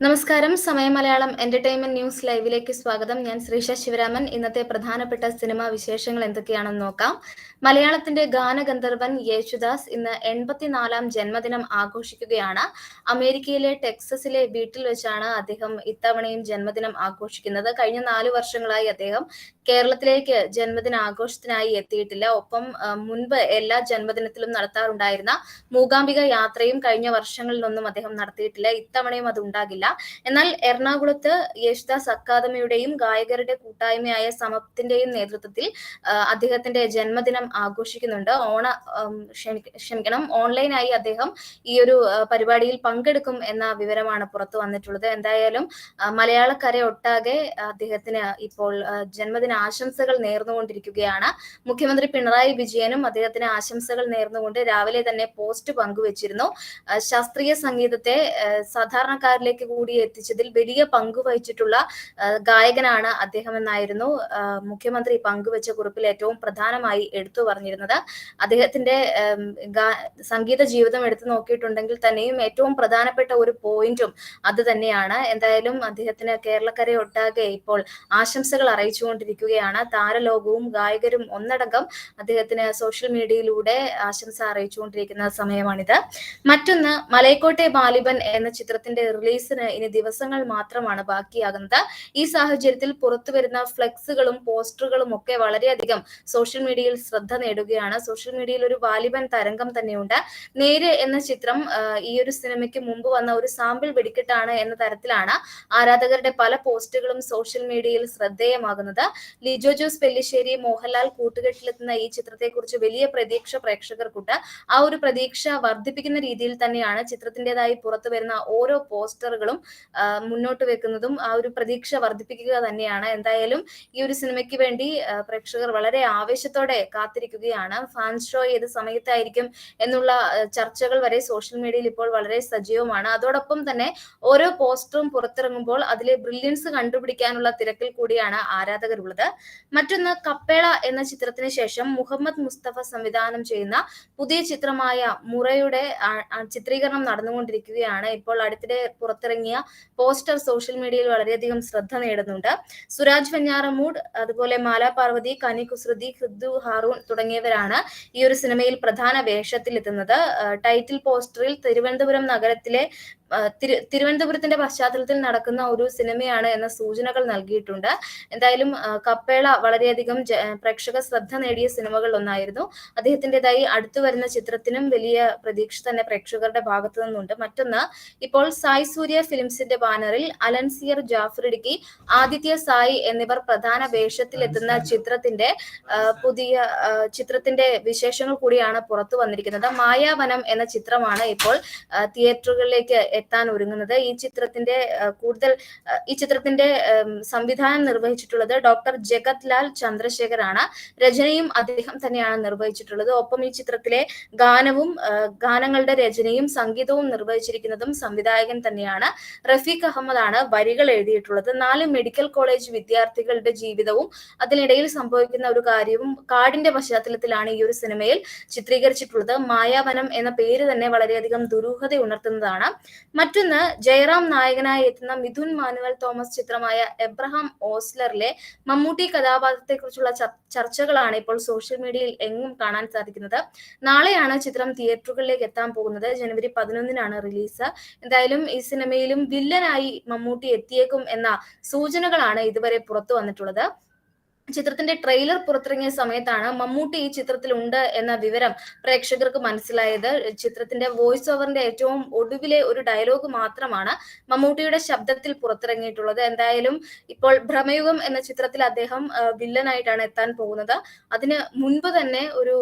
നമസ്കാരം. സമയ Malayalam entertainment news ലൈവിലേക്ക് സ്വാഗതം. ഞാൻ ശ്രീഷ ശിവരാമൻ. ഇന്നത്തെ പ്രധാനപ്പെട്ട സിനിമാ വിശേഷങ്ങൾ എന്തൊക്കെയാണെന്ന് നോക്കാം. മലയാളത്തിന്റെ ഗാനഗന്ധർവൻ യേശുദാസ് ഇന്ന് എൺപത്തിനാലാം ജന്മദിനം ആഘോഷിക്കുകയാണ്. അമേരിക്കയിലെ ടെക്സസിലെ വീട്ടിൽ വെച്ചാണ് അദ്ദേഹം ഇത്തവണയും ജന്മദിനം ആഘോഷിക്കുന്നത്. കഴിഞ്ഞ നാലു വർഷങ്ങളായി അദ്ദേഹം കേരളത്തിലേക്ക് ജന്മദിന ആഘോഷത്തിനായി എത്തിയിട്ടില്ല. ഒപ്പം മുൻപ് എല്ലാ ജന്മദിനത്തിലും നടത്താറുണ്ടായിരുന്ന മൂകാംബിക യാത്രയും കഴിഞ്ഞ വർഷങ്ങളിലൊന്നും അദ്ദേഹം നടത്തിയിട്ടില്ല. ഇത്തവണയും അത് ഉണ്ടാകില്ല. എന്നാൽ എറണാകുളത്ത് യേശുദാസ് അക്കാദമിയുടെയും ഗായകരുടെ കൂട്ടായ്മയായ സമത്തിന്റെയും നേതൃത്വത്തിൽ അദ്ദേഹത്തിന്റെ ജന്മദിനം ആഘോഷിക്കുന്നുണ്ട്. ഓണ ക്ഷമിക്കണം ഓൺലൈനായി അദ്ദേഹം ഈ ഒരു പരിപാടിയിൽ പങ്കെടുക്കും എന്ന വിവരമാണ് പുറത്തു വന്നിട്ടുള്ളത്. എന്തായാലും മലയാളക്കര ഒട്ടാകെ അദ്ദേഹത്തിന് ഇപ്പോൾ ജന്മദിന ആശംസകൾ നേർന്നുകൊണ്ടിരിക്കുകയാണ്. മുഖ്യമന്ത്രി പിണറായി വിജയനും അദ്ദേഹത്തിന് ആശംസകൾ നേർന്നുകൊണ്ട് രാവിലെ തന്നെ പോസ്റ്റ് പങ്കുവച്ചിരുന്നു. ശാസ്ത്രീയ സംഗീതത്തെ സാധാരണക്കാരിലേക്ക് കൂടി എത്തിച്ചതിൽ വലിയ പങ്ക് വഹിച്ചിട്ടുള്ള ഗായകനാണ് അദ്ദേഹം എന്നായിരുന്നു മുഖ്യമന്ത്രി പങ്കുവച്ച കുറിപ്പിൽ ഏറ്റവും പ്രധാനമായി എടുത്തു പറഞ്ഞിരുന്നത്. അദ്ദേഹത്തിന്റെ സംഗീത ജീവിതം എടുത്തു നോക്കിയിട്ടുണ്ടെങ്കിൽ തന്നെയും ഏറ്റവും പ്രധാനപ്പെട്ട ഒരു പോയിന്റും അത് തന്നെയാണ്. എന്തായാലും അദ്ദേഹത്തിന് കേരളക്കരെ ഒട്ടാകെ ഇപ്പോൾ ആശംസകൾ അറിയിച്ചുകൊണ്ടിരിക്കുകയാണ്. താരലോകവും ഗായകരും ഒന്നടങ്കം അദ്ദേഹത്തിന് സോഷ്യൽ മീഡിയയിലൂടെ ആശംസ അറിയിച്ചുകൊണ്ടിരിക്കുന്ന സമയമാണിത്. മറ്റൊന്ന് മലയക്കോട്ടെ ബാലിബൻ എന്ന ചിത്രത്തിന്റെ റിലീസിന് ഇനി ദിവസങ്ങൾ മാത്രമാണ് ബാക്കിയാകുന്നത്. ഈ സാഹചര്യത്തിൽ പുറത്തു വരുന്ന ഫ്ലെക്സുകളും പോസ്റ്ററുകളും ഒക്കെ വളരെയധികം സോഷ്യൽ മീഡിയയിൽ ശ്രദ്ധ നേടുകയാണ്. സോഷ്യൽ മീഡിയയിൽ ഒരു വാലിബൻ തരംഗം തന്നെയുണ്ട്. നേര് എന്ന ചിത്രം ഈ ഒരു സിനിമയ്ക്ക് മുമ്പ് വന്ന ഒരു സാമ്പിൾ വെടിക്കെട്ടാണ് എന്ന തരത്തിലാണ് ആരാധകരുടെ പല പോസ്റ്റുകളും സോഷ്യൽ മീഡിയയിൽ ശ്രദ്ധേയമാകുന്നത്. ലിജോ ജോസ് പെല്ലിശ്ശേരി മോഹൻലാൽ കൂട്ടുകെട്ടിലെത്തുന്ന ഈ ചിത്രത്തെക്കുറിച്ച് വലിയ പ്രതീക്ഷ പ്രേക്ഷകർക്കുണ്ട്. ആ ഒരു പ്രതീക്ഷ വർദ്ധിപ്പിക്കുന്ന രീതിയിൽ തന്നെയാണ് ചിത്രത്തിന്റെതായി പുറത്തു വരുന്ന ഓരോ പോസ്റ്ററുകളും മുന്നോട്ട് വെക്കുന്നതും ആ ഒരു പ്രതീക്ഷ വർദ്ധിപ്പിക്കുക തന്നെയാണ്. എന്തായാലും ഈ ഒരു സിനിമയ്ക്ക് വേണ്ടി പ്രേക്ഷകർ വളരെ ആവേശത്തോടെ കാത്തിരിക്കുകയാണ്. ഫാൻസ് ഷോ ഏത് സമയത്തായിരിക്കും എന്നുള്ള ചർച്ചകൾ വരെ സോഷ്യൽ മീഡിയയിൽ ഇപ്പോൾ വളരെ സജീവമാണ്. അതോടൊപ്പം തന്നെ ഓരോ പോസ്റ്ററും പുറത്തിറങ്ങുമ്പോൾ അതിലെ ബ്രില്യൻസ് കണ്ടുപിടിക്കാനുള്ള തിരക്കിൽ കൂടിയാണ് ആരാധകരുള്ളത്. മറ്റൊന്ന് കപ്പേള എന്ന ചിത്രത്തിന് ശേഷം മുഹമ്മദ് മുസ്തഫ സംവിധാനം ചെയ്യുന്ന പുതിയ ചിത്രമായ മുറയുടെ ചിത്രീകരണം നടന്നുകൊണ്ടിരിക്കുകയാണ്. ഇപ്പോൾ അടുത്തിടെ പുറത്തിറങ്ങിയ പോസ്റ്റർ സോഷ്യൽ മീഡിയയിൽ വളരെയധികം ശ്രദ്ധ നേടുന്നുണ്ട്. സുരാജ് വെഞ്ഞാറമൂട് അതുപോലെ മാല പാർവതി കനി കുസൃതി ഹൃദു ഹാറൂൺ തുടങ്ങിയവരാണ് ഈ ഒരു സിനിമയിൽ പ്രധാന വേഷത്തിൽ എത്തുന്നത് ടൈറ്റിൽ പോസ്റ്ററിൽ തിരുവനന്തപുരം നഗരത്തിലെ തിരുവനന്തപുരത്തിന്റെ പശ്ചാത്തലത്തിൽ നടക്കുന്ന ഒരു സിനിമയാണ് എന്ന സൂചനകൾ നൽകിയിട്ടുണ്ട്. എന്തായാലും കപ്പേള വളരെയധികം പ്രേക്ഷക ശ്രദ്ധ നേടിയ സിനിമകൾ ഒന്നായിരുന്നു. അദ്ദേഹത്തിന്റെതായി അടുത്തു വരുന്ന ചിത്രത്തിനും വലിയ പ്രതീക്ഷ തന്നെ പ്രേക്ഷകരുടെ ഭാഗത്തു നിന്നുണ്ട്. മറ്റൊന്ന് ഇപ്പോൾ സായ് സൂര്യ ഫിലിംസിന്റെ ബാനറിൽ അലൻസിയർ ഇടുക്കി ആദിത്യ സായി എന്നിവർ പ്രധാന വേഷത്തിൽ എത്തുന്ന ചിത്രത്തിന്റെ പുതിയ ചിത്രത്തിന്റെ വിശേഷങ്ങൾ കൂടിയാണ് പുറത്തു വന്നിരിക്കുന്നത്. മായാവനം എന്ന ചിത്രമാണ് ഇപ്പോൾ തിയേറ്ററുകളിലേക്ക് എത്താൻ ഒരുങ്ങുന്നത്. ഈ ചിത്രത്തിന്റെ കൂടുതൽ ഈ ചിത്രത്തിന്റെ സംവിധാനം നിർവഹിച്ചിട്ടുള്ളത് ഡോക്ടർ ജഗത് ലാൽ ചന്ദ്രശേഖർ ആണ് രചനയും അദ്ദേഹം തന്നെയാണ് നിർവഹിച്ചിട്ടുള്ളത്. ഒപ്പം ഈ ചിത്രത്തിലെ ഗാനവും ഗാനങ്ങളുടെ രചനയും സംഗീതവും നിർവഹിച്ചിരിക്കുന്നതും സംവിധായകൻ തന്നെയാണ്. റഫീഖ് അഹമ്മദ് ആണ് വരികൾ എഴുതിയിട്ടുള്ളത്. നാല് മെഡിക്കൽ കോളേജ് വിദ്യാർത്ഥികളുടെ ജീവിതവും അതിനിടയിൽ സംഭവിക്കുന്ന ഒരു കാര്യവും കാടിന്റെ പശ്ചാത്തലത്തിലാണ് ഈ ഒരു സിനിമയിൽ ചിത്രീകരിച്ചിട്ടുള്ളത്. മായാവനം എന്ന പേര് തന്നെ വളരെയധികം ദുരൂഹത ഉണർത്തുന്നതാണ് മറ്റൊന്ന് ജയറാം നായകനായി എത്തുന്ന മിഥുൻ മാനുവൽ തോമസ് ചിത്രമായ എബ്രഹാം ഓസ്ലറിലെ മമ്മൂട്ടി കഥാപാത്രത്തെക്കുറിച്ചുള്ള ചർച്ചകളാണ് ഇപ്പോൾ സോഷ്യൽ മീഡിയയിൽ എങ്ങും കാണാൻ സാധിക്കുന്നത്. നാളെയാണ് ചിത്രം തിയേറ്ററുകളിലേക്ക് എത്താൻ പോകുന്നത്. ജനുവരി പതിനൊന്നിനാണ് റിലീസ്. എന്തായാലും ഈ സിനിമയിലും വില്ലനായി മമ്മൂട്ടി എത്തിയേക്കും എന്ന സൂചനകളാണ് ഇതുവരെ പുറത്തു വന്നിട്ടുള്ളത്. ചിത്രത്തിന്റെ ട്രെയിലർ പുറത്തിറങ്ങിയ സമയത്താണ് മമ്മൂട്ടി ഈ ചിത്രത്തിൽ ഉണ്ട് എന്ന വിവരം പ്രേക്ഷകർക്ക് മനസ്സിലായത്. ചിത്രത്തിന്റെ വോയിസ് ഓവറിന്റെ ഏറ്റവും ഒടുവിലെ ഒരു ഡയലോഗ് മാത്രമാണ് മമ്മൂട്ടിയുടെ ശബ്ദത്തിൽ പുറത്തിറങ്ങിയിട്ടുള്ളത്. എന്തായാലും ഇപ്പോൾ ഭ്രമയുഗം എന്ന ചിത്രത്തിൽ അദ്ദേഹം വില്ലനായിട്ടാണ് എത്താൻ പോകുന്നത്. അതിന് മുൻപ് തന്നെ ഒരു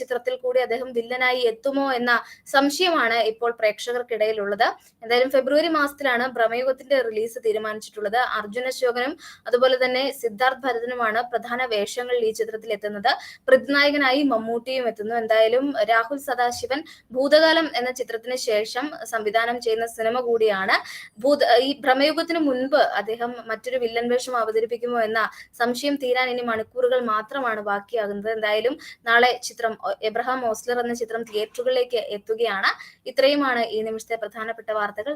ചിത്രത്തിൽ കൂടി അദ്ദേഹം വില്ലനായി എത്തുമോ എന്ന സംശയമാണ് ഇപ്പോൾ പ്രേക്ഷകർക്കിടയിലുള്ളത്. എന്തായാലും ഫെബ്രുവരി മാസത്തിലാണ് ഭ്രമയുഗത്തിന്റെ റിലീസ് തീരുമാനിച്ചിട്ടുള്ളത്. അർജുന അശോകനും അതുപോലെ തന്നെ സിദ്ധാർത്ഥ് ഭരതനുമാണ് പ്രധാന വേഷങ്ങളിൽ ഈ ചിത്രത്തിൽ എത്തുന്നത്. പ്രതിനായകനായി മമ്മൂട്ടിയും എത്തുന്നു. എന്തായാലും രാഹുൽ സദാശിവൻ ഭൂതകാലം എന്ന ചിത്രത്തിന് ശേഷം സംവിധാനം ചെയ്യുന്ന സിനിമ കൂടിയാണ്. ഭൂത ഈ ഭ്രമയുഗത്തിന് മുൻപ് അദ്ദേഹം മറ്റൊരു വില്ലൻ വേഷം അവതരിപ്പിക്കുമോ എന്ന സംശയം തീരാൻ ഇനി മണിക്കൂറുകൾ മാത്രമാണ് ബാക്കിയാകുന്നത്. എന്തായാലും നാളെ ചിത്രം എബ്രഹാം ഓസ്ലർ എന്ന ചിത്രം തിയേറ്ററുകളിലേക്ക് എത്തുകയാണ്. ഇത്രയുമാണ് ഈ നിമിഷത്തെ പ്രധാനപ്പെട്ട വാർത്തകൾ.